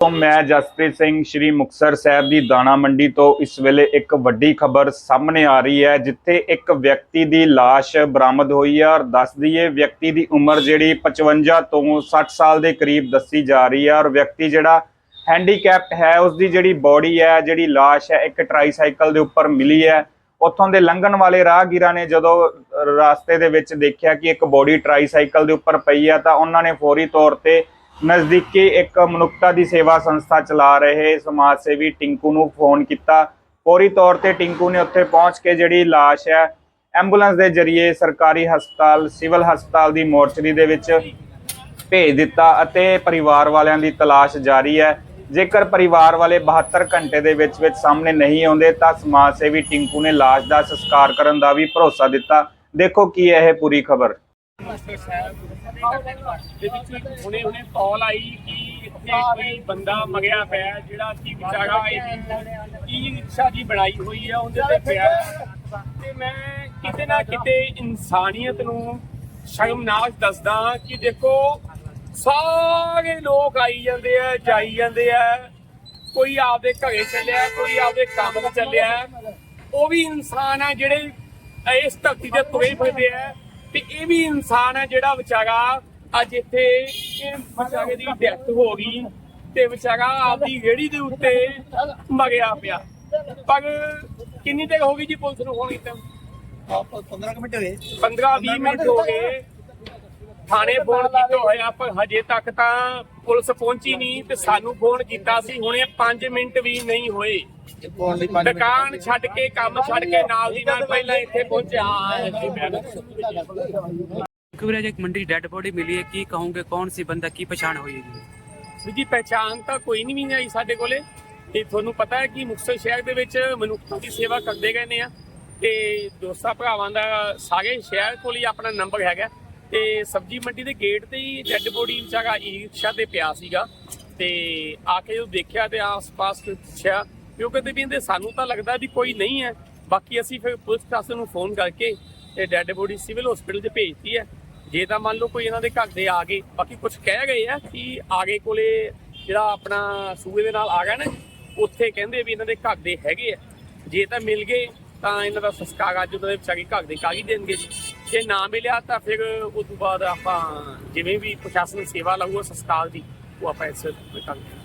ਮੈਂ ਜਸਪ੍ਰੀਤ ਸਿੰਘ ਸ਼੍ਰੀ ਮੁਕਤਸਰ ਸਾਹਿਬ ਦੀ ਦਾਣਾ ਮੰਡੀ ਤੋਂ ਇਸ ਵੇਲੇ ਇੱਕ ਵੱਡੀ ਖਬਰ ਸਾਹਮਣੇ ਆ ਰਹੀ ਹੈ, ਜਿੱਥੇ ਇੱਕ ਵਿਅਕਤੀ ਦੀ ਲਾਸ਼ ਬਰਾਮਦ ਹੋਈ ਹੈ ਔਰ ਦੱਸ ਦਈਏ ਵਿਅਕਤੀ ਦੀ ਉਮਰ ਜਿਹੜੀ 55 ਤੋਂ 60 ਸਾਲ ਦੇ ਕਰੀਬ ਦੱਸੀ ਜਾ ਰਹੀ ਹੈ ਔਰ ਵਿਅਕਤੀ ਜਿਹੜਾ ਹੈਂਡੀਕੈਪਟ ਹੈ ਉਸ ਦੀ ਜਿਹੜੀ ਬੋਡੀ ਹੈ, ਜਿਹੜੀ ਲਾਸ਼ ਹੈ, ਇੱਕ ਟਰਾਈਸਾਈਕਲ ਦੇ ਉੱਪਰ ਮਿਲੀ ਹੈ। ਉੱਥੋਂ ਦੇ ਲੰਘਣ ਵਾਲੇ ਰਾਹਗੀਰਾਂ ਨੇ ਜਦੋਂ ਰਾਸਤੇ ਦੇ ਵਿੱਚ ਦੇਖਿਆ ਕਿ ਇੱਕ ਬੋਡੀ ਟਰਾਈਸਾਈਕਲ ਦੇ ਉੱਪਰ ਪਈ ਹੈ ਤਾਂ ਉਹਨਾਂ ਨੇ ਫੌਰੀ ਤੌਰ ਤੇ ਨਜ਼ਦੀਕੀ ਇੱਕ ਮਨੁੱਖਤਾ ਦੀ ਸੇਵਾ ਸੰਸਥਾ ਚਲਾ ਰਹੇ ਸਮਾਜ ਸੇਵੀ ਟਿੰਕੂ ਨੂੰ ਫੋਨ ਕੀਤਾ। ਫੌਰੀ ਤੌਰ ਤੇ ਟਿੰਕੂ ਨੇ ਉੱਥੇ ਪਹੁੰਚ ਕੇ ਜਿਹੜੀ ਲਾਸ਼ ਹੈ, ਐਂਬੂਲੈਂਸ ਦੇ ਜ਼ਰੀਏ ਸਰਕਾਰੀ ਹਸਪਤਾਲ, ਸਿਵਲ ਹਸਪਤਾਲ ਦੀ ਮੋਰਚਰੀ ਦੇ ਵਿੱਚ ਭੇਜ ਦਿੱਤਾ ਅਤੇ ਪਰਿਵਾਰ ਵਾਲਿਆਂ ਦੀ ਤਲਾਸ਼ ਜਾਰੀ ਹੈ। ਜੇਕਰ ਪਰਿਵਾਰ ਵਾਲੇ 72 ਘੰਟੇ ਦੇ ਵਿੱਚ ਵਿੱਚ ਸਾਹਮਣੇ ਨਹੀਂ ਆਉਂਦੇ ਤਾਂ ਸਮਾਜ ਸੇਵੀ ਟਿੰਕੂ ਨੇ ਲਾਸ਼ ਦਾ ਸੰਸਕਾਰ ਕਰਨ ਦਾ ਵੀ ਭਰੋਸਾ ਦਿੱਤਾ। ਦੇਖੋ ਕੀ ਹੈ ਇਹ ਪੂਰੀ ਖਬਰ। ਮਾਸਟਰ ਸਾਹਿਬ ਦੇ ਵਿੱਚ ਹੁਣੇ ਹੁਣੇ ਕਾਲ ਆਈ ਕਿ ਇੱਥੇ ਕੋਈ ਬੰਦਾ ਮਗਿਆ ਪਿਆ ਹੈ, ਜਿਹੜਾ ਕਿ ਵਿਚਾਰਾ ਇਹਦੀ ਈ ਰਿਕਸ਼ਾ ਜੀ ਬਣਾਈ ਹੋਈ ਹੈ ਉਹਦੇ ਤੇ ਪਿਆ ਹੈ। ਤੇ ਮੈਂ ਕਿਤੇ ਨਾ ਕਿਤੇ ਇਨਸਾਨੀਅਤ ਨੂੰ ਸ਼ਰਮਨਾਕ ਦੱਸਦਾ ਕਿ ਦੇਖੋ ਸਾਰੇ ਲੋਕ ਆਈ ਜਾਂਦੇ ਆ ਜਾਈ ਜਾਂਦੇ ਆ। ਕੋਈ ਆਪਦੇ ਘਰੇ ਚੱਲਿਆ ਕੋਈ ਆਪਦੇ ਕੰਮ ਤੇ ਚੱਲਿਆ। ਉਹ ਵੀ ਇਨਸਾਨ ਆ ਜਿਹੜੇ ਇਸ ਧਰਤੀ ਤੇ ਤੁਰੇ ਫਿਰਦੇ ਆ। ਤੇ ਇਹ ਵੀ ਇਨਸਾਨ ਆ ਜਿਹੜਾ ਵਿਚਾਰਾ ਅੱਜ ਇੱਥੇ ਇਹ ਵਿਚਾਰੇ ਦੀ ਡੈਥ ਹੋ ਗਈ ਤੇ ਵਿਚਾਰਾ ਆਪਦੀ ਰੇੜੀ ਦੇ ਉੱਤੇ ਮਗਿਆ ਪਿਆ। ਪਰ ਕਿੰਨੀ ਦੇਰ ਹੋ ਗਈ ਜੀ ਪੁਲਿਸ ਨੂੰ ਫੋਨ ਕੀਤਾ? 15 ਕੁ ਮਿੰਟ ਹੋਏ 15 20 ਮਿੰਟ ਹੋ ਗਏ। ਥਾਣੇ ਫੋਨ ਕੀਤਾ ਹੋਇਆ ਪਰ ਹਜੇ ਤੱਕ ਤਾਂ ਪੁਲਿਸ ਪਹੁੰਚੀ ਨਹੀਂ ਤੇ ਸਾਨੂੰ ਫੋਨ ਕੀਤਾ ਸੀ ਹੁਣੇ 5 ਮਿੰਟ ਵੀ ਨਹੀਂ ਹੋਏ। ਇਹ ਪਾਉਣ ਲਈ 5 ਦੁਕਾਨ ਛੱਡ ਕੇ ਕੰਮ ਛੱਡ ਕੇ ਨਾਲ ਦੀ ਨਾਲ ਪਹਿਲਾਂ ਇੱਥੇ ਪਹੁੰਚਿਆ। ਮੈਂ ਕੁਬਰਾਜ ਇੱਕ ਮੰਡੀ ਡੈੱਡ ਬੋਡੀ ਮਿਲੀ ਹੈ ਕੀ ਕਹੋਗੇ ਕੌਣ ਸੀ ਬੰਦਾ ਕੀ ਪਛਾਣ ਹੋਈ ਹੈ ਜੀ? ਜੀ ਪਹਿਚਾਨ ਤਾਂ ਕੋਈ ਨਹੀਂ ਵੀ ਆਈ ਸਾਡੇ ਕੋਲੇ। ਤੇ ਤੁਹਾਨੂੰ ਪਤਾ ਹੈ ਕਿ ਮੁਕਤਸਰ ਸ਼ਹਿਰ ਦੇ ਵਿੱਚ ਮਨੁੱਖਤਾ ਦੀ ਸੇਵਾ ਕਰਦੇ ਗਏ ਨੇ ਆ। ਤੇ ਦੋਸਤਾਂ ਭਰਾਵਾਂ ਦਾ ਸਾਰੇ ਸ਼ਹਿਰ ਕੋਲ ਹੀ ਆਪਣਾ ਨੰਬਰ ਹੈਗਾ। ਤੇ ਸਬਜੀ ਮੰਡੀ ਦੇ ਗੇਟ ਤੇ ਹੀ ਡੈੱਡ ਬੋਡੀ ਵਿਚਾਰਾ ਈਰਸ਼ਾ ਤੇ ਪਿਆ ਸੀਗਾ ਤੇ ਆ ਕੇ ਜਦੋਂ ਦੇਖਿਆ ਤੇ ਆਸ-ਪਾਸ ਪੁੱਛਿਆ ਤੇ ਉਹ ਕਹਿੰਦੇ ਵੀ ਇਹਦੇ ਸਾਨੂੰ ਤਾਂ ਲੱਗਦਾ ਵੀ ਕੋਈ ਨਹੀਂ ਹੈ। ਬਾਕੀ ਅਸੀਂ ਫਿਰ ਪੁਲਿਸ ਪ੍ਰਸ਼ਾਸਨ ਨੂੰ ਫੋਨ ਕਰਕੇ ਤੇ ਡੈੱਡ ਬੋਡੀ ਸਿਵਲ ਹਸਪੀਟਲ 'ਚ ਭੇਜਤੀ ਹੈ। ਜੇ ਤਾਂ ਮੰਨ ਲਓ ਕੋਈ ਇਹਨਾਂ ਦੇ ਘਰ ਦੇ ਆ ਗਏ, ਬਾਕੀ ਕੁਝ ਕਹਿ ਗਏ ਆ ਕਿ ਆਗੇ ਕੋਲੇ ਜਿਹੜਾ ਆਪਣਾ ਸੂਏ ਦੇ ਨਾਲ ਆ ਗਿਆ ਨਾ, ਉੱਥੇ ਕਹਿੰਦੇ ਵੀ ਇਹਨਾਂ ਦੇ ਘਰ ਦੇ ਹੈਗੇ ਆ। ਜੇ ਤਾਂ ਮਿਲ ਗਏ ਤਾਂ ਇਹਨਾਂ ਦਾ ਸੰਸਕਾਰ ਅੱਜ ਉਹਨਾਂ ਦੇ ਵਿਚਾਰੀ ਘਰ ਦੇ ਕਰ ਹੀ ਦੇਣਗੇ ਜੇ। ਨਾ ਮਿਲਿਆ ਤਾਂ ਫਿਰ ਉਸ ਤੋਂ ਬਾਅਦ ਆਪਾਂ ਜਿਵੇਂ ਵੀ ਪ੍ਰਸ਼ਾਸਨ ਸੇਵਾ ਲਾਊਗਾ ਸੰਸਕਾਰ ਦੀ, ਉਹ ਆਪਾਂ ਇਸ ਕਰਾਂਗੇ